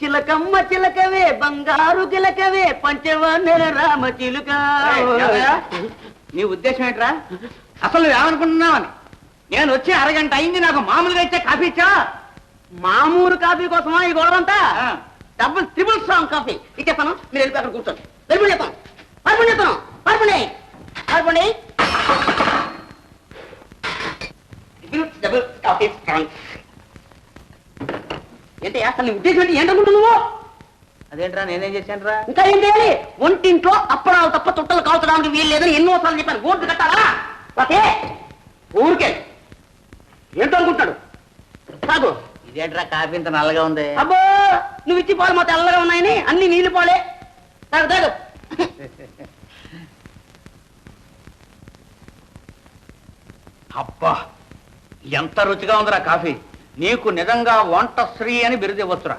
చిలకమ్మ చిలకవే బంగారు చిలకవే పంచవన్నెల రామ చిలుక. నీ ఉద్దేశం ఏంట్రా? అసలు నువ్వేమనుకుంటున్నావని నేను వచ్చి అరగంట అయింది నాకు మామూలుగా ఇచ్చే కాఫీ ఇచ్చా? మామూలు కాఫీ కోసమా ఈ గొడవంతా. Double triple strong coffee. ఇచ్చేస్తాను మీరు వెళ్ళి అక్కడ కూర్చోండి. వెళ్ళిపోయి చెప్తాను పడుకుని చెప్తాను పడుకుని పడుకోండి డబుల్ కాఫీ స్ట్రాంగ్. ఏంటి అసలు నీ ఉద్దేశం ఏంటి? ఏంటనుకుంటున్నావు అదేంట్రా నేనేం చేశానురా? ఇంకా ఏం చేయాలి? ఒంటింట్లో అప్పడాలు తప్ప చుట్టలు కాల్చడానికి వీలు లేదని ఎన్నో సార్లు చెప్పాను. గోర్డు కట్టాలా? ఓకే ఊరికే. ఏంటో అనుకుంటాడు కాదు ఇదేంట్రా కాఫీ ఇంత నల్లగా ఉంది? అబ్బో నువ్వు ఇచ్చి పాలు మా తెల్లగా ఉన్నాయని అన్ని నీళ్ళు పోలే. తాగు తాగు. అబ్బా ఎంత రుచిగా ఉందిరా కాఫీ? నీకు నిజంగా వంట శ్రీ అని బిరుదివ్వచ్చురా